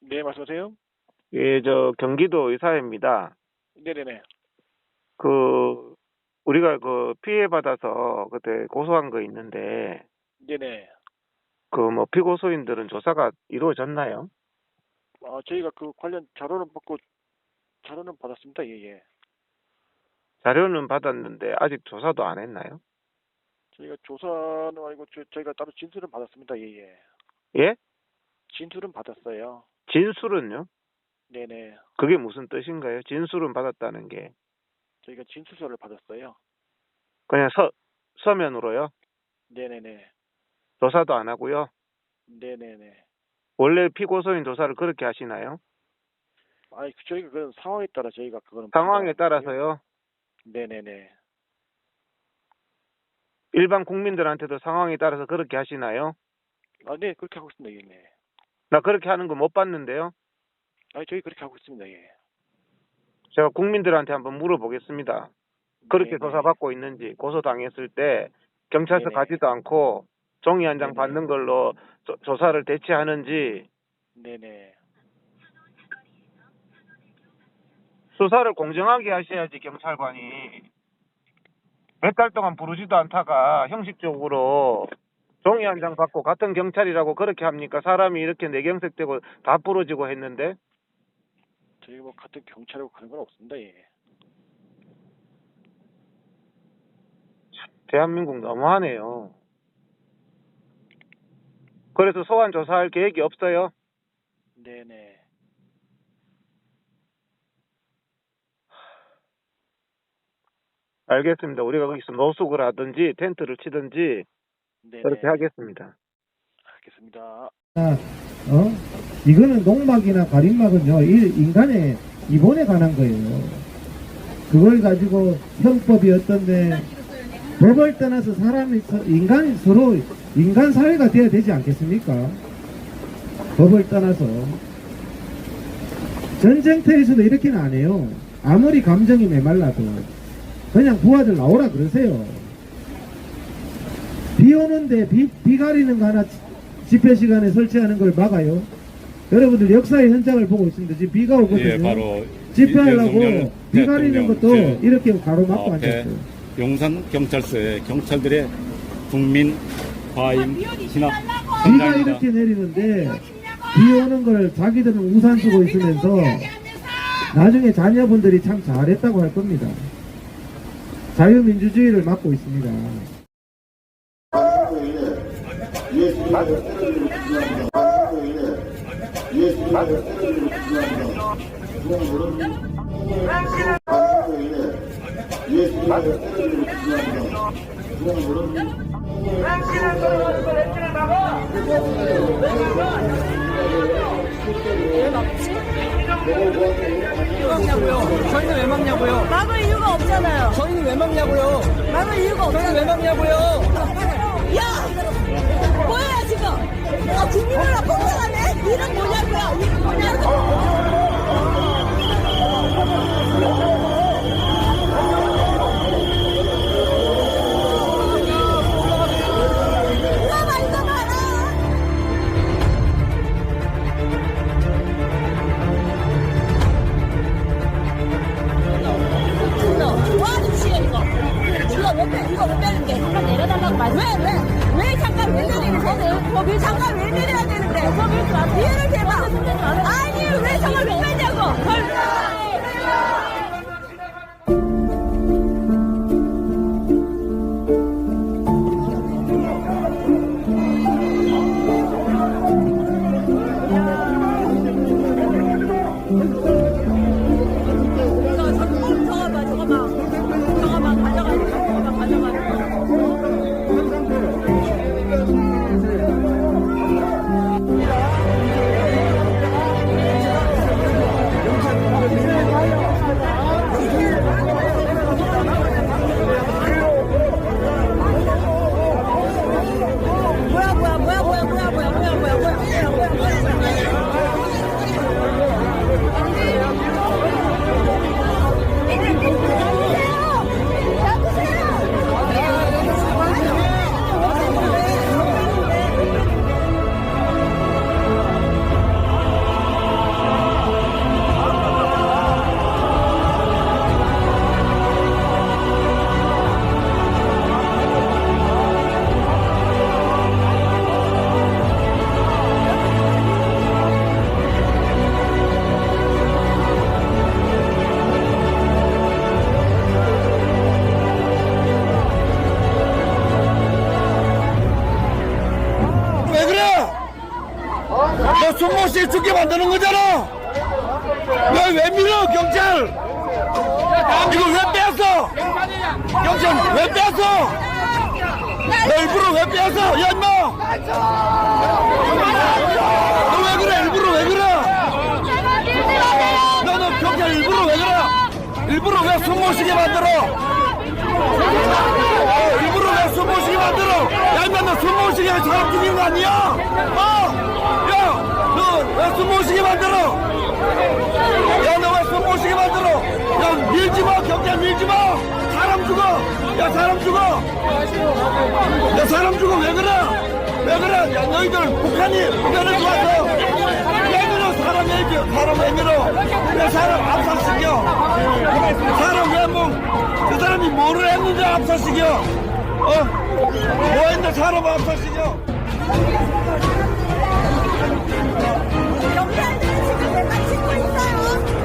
네, 말씀하세요. 예, 저 경기도 의사입니다. 네네네. 그 우리가 그 피해 받아서 그때 고소한 거 있는데 네네. 그 뭐 피고소인들은 조사가 이루어졌나요? 아, 저희가 그 관련 자료는 받고 자료는 받았습니다. 예, 예. 자료는 받았는데 아직 조사도 안 했나요? 저희가 조사는 아니고 저, 저희가 따로 진술은 받았습니다. 예, 예. 예? 진술은 받았어요. 진술은요? 네네. 그게 무슨 뜻인가요? 진술은 받았다는 게 저희가 진술서를 받았어요. 그냥 서 서면으로요? 네네네. 조사도 안 하고요. 네네네. 원래 피고소인 조사를 그렇게 하시나요? 아니, 그 저희가 그런 상황에 따라 저희가 그거는 상황에. 따라서요. 네네네. 일반 국민들한테도 상황에 따라서 그렇게 하시나요? 아, 네, 그렇게 하고 있습니다. 예, 네. 나 그렇게 하는 거 못 봤는데요. 아니, 저희 그렇게 하고 있습니다. 예. 제가 국민들한테 한번 물어보겠습니다. 그렇게 네네. 조사받고 있는지 고소당했을 때 경찰서 네네. 가지도 않고 종이 한 장. 받는 걸로 조, 조사를 대체하는지 네네. 수사를 공정하게 하셔야지 경찰관이 몇 달 동안 부르지도 않다가 형식적으로 종이 한 장 받고 같은 경찰이라고 그렇게 합니까? 사람이 이렇게 내경색되고 다 부러지고 했는데 저희가 뭐 같은 경찰하고 그런 건 없습니다. 예. 대한민국 너무하네요. 그래서 소환 조사할 계획이 없어요. 네네. 알겠습니다. 우리가 거기서 노숙을 하든지 텐트를 치든지 네네. 그렇게 하겠습니다. 알겠습니다. 아, 어? 이거는 농막이나 가림막은요, 이 인간의 기본에 관한 거예요. 그걸 가지고 형법이 어떤데, 법을 떠나서 사람이, 서- 인간이 서로, 인간 사회가 돼야 되지 않겠습니까? 법을 떠나서. 전쟁터에서도 이렇게는 안 해요. 아무리 감정이 메말라도. 그냥 부하들 나오라 그러세요. 비 오는데 비, 비 가리는 거 하나 집회 시간에 설치하는 걸 막아요. 여러분들 역사의 현장을 보고 있습니다. 지금 비가 오거든요. 예, 바로 집회하려고 비 가리는 대통령 것도 제 이렇게 가로막고 앉았어요. 용산 경찰서에 경찰들의 국민 과잉 진압 비가 현장입니다. 이렇게 내리는데 비 오는 걸 자기들은 우산 쓰고 있으면서 나중에 자녀분들이 참 잘했다고 할 겁니다. 자유민주주의를 막고 있습니다. 저희는 왜 막냐고요? 막을 이유가 없잖아요. 저희는 왜 막냐고요? 막을 이유가 저희는 왜 없잖아요. 막냐고요? 지금? 아, 국민을 폭행하네? 이름 뭐냐고요? 이름 뭐냐고? 돼. 저 밀지 마세요. 뒤에를 대봐. 아니, 왜 저걸 못 밀냐고. 만드는 거잖아. 왜, 왜 밀어, 경찰? 이거 왜 뺐어? 경찰 왜 뺐어? 너 일부러 왜 뺐어? 야, 임마! 너왜 그래? 일부러 왜 그래? 너는 경찰 일부러 왜 그래? 일부러 왜숨못 쉬게 만들어? 어, 일부러 왜숨못 쉬게 만들어? 야, 임마, 너숨못 쉬게 하면 사람 죽이는 거 아니야? 어? 야, 너왜숨못 쉬게 만들어? 야, 너 왜숨못 쉬게 만들어? 야, 밀지 마, 경찰 밀지 마! 사람 죽어! 야, 사람 죽어! 야, 사람 죽어, 왜 그래? 왜 그래? 야, 너희들 북한이, 북한을 좋아서 왜 밀어? 사람 왜 밀어? 사람 왜 밀어? 왜 사람 압살시켜? 사람 왜 뭐, 그 사람이 뭐를 했는데 압살시켜? 어? 뭐 했는데 사람 압살시켜? 경찰 들은 지금 내가. 찍고 있어요.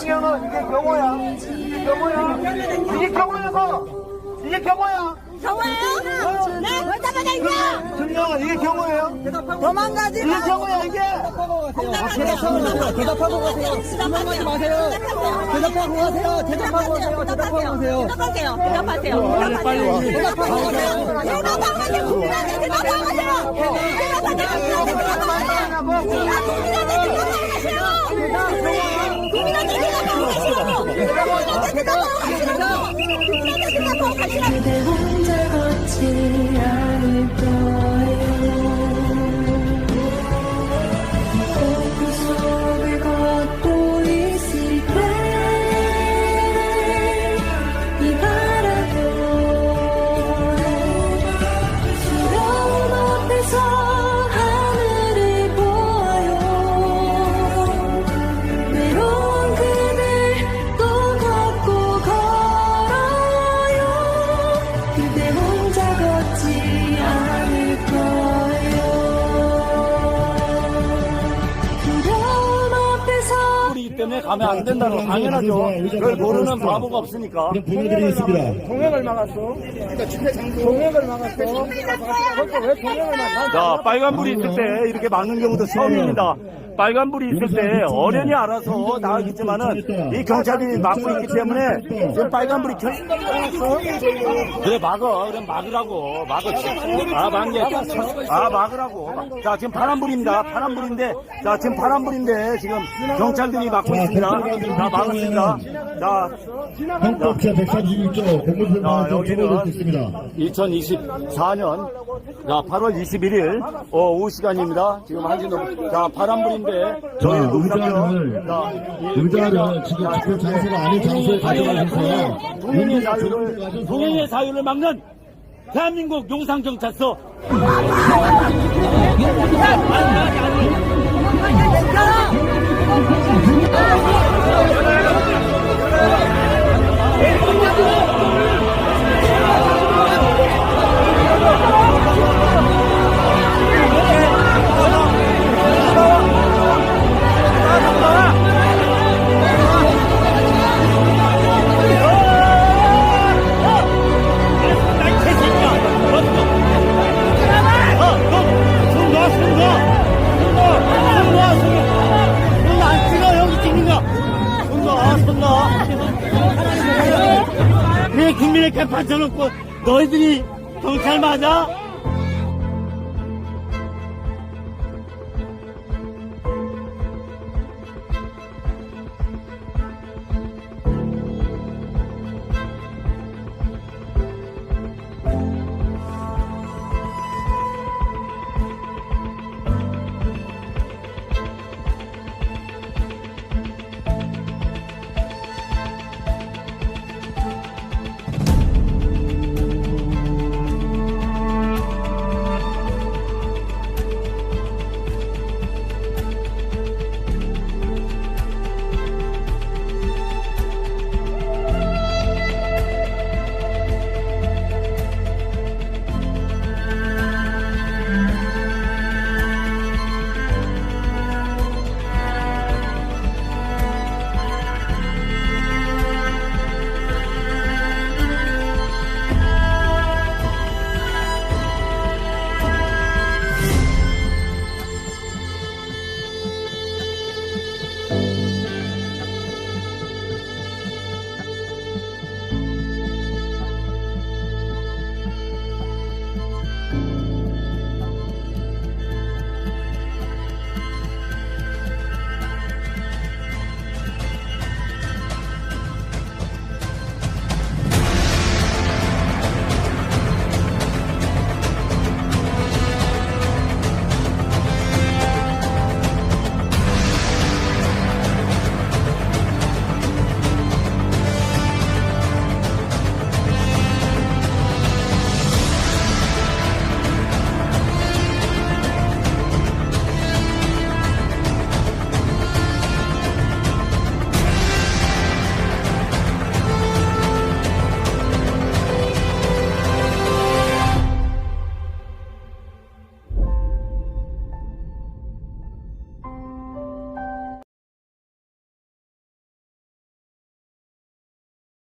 정영은 이게 경호야. 이게 경호야. 이게 경호야고. 이게 경호야. 경호예요? 네? 왜 잡아다니냐? 정영은 이게 경호예요. 도망가지 마. 이게 경호야 이게. 대답하고 가세요. 도망가지 마세요. 대답하고 가세요. 대답하고 가세요. 대답하고 가세요. 대답하세요. 대답하세요. 빨리 빨리 와. 대답하고 가세요. 대답하세요. 국민한테 대답하세요. 국민한테 대답하세요. 국민한테 대답하세요. 국민한테 대답하고 대답하고 가시라 그대 혼자 걷지 않을 거예 그대 혼자 걷지 않을 때문에 가면 안 된다는 거 당연하죠. 그걸 모르는 바보가 없으니까. 보내드리겠습니다. 동행을 막았어. 동행을 막았어. 그러니까 왜 동행을 막았어? 자, 빨간불이 있을 때 이렇게 막는 경우도 처음입니다. 빨간불이 있을 때 어련히 알아서 나가겠지만은 이 경찰이 막고 있기 때문에 지금 빨간불이 켜 그래 막어 그럼 막으라고 막어 아 막게 아 막으라고 자 지금 파란불입니다 파란불인데 자 지금 파란불인데 지금 경찰들이 막고 있습니다 자 막았습니다 자 헌법제 131조 공무집행관을 자, 좀 여기는 적어볼 수 있습니다. 2024년 자 8월 21일 어, 오후 시간입니다. 지금 1시 넘. 자 파란불인데 저희 자. 의자를, 자, 이- 의자를 지금 집회 장소가 아닌 장소에 가져가셔서 동행의 자유를 동행의 자유를 막는 대한민국 용산경찰서 왜국 민의 개판 쳐놓고 너희들이 경찰 맞아?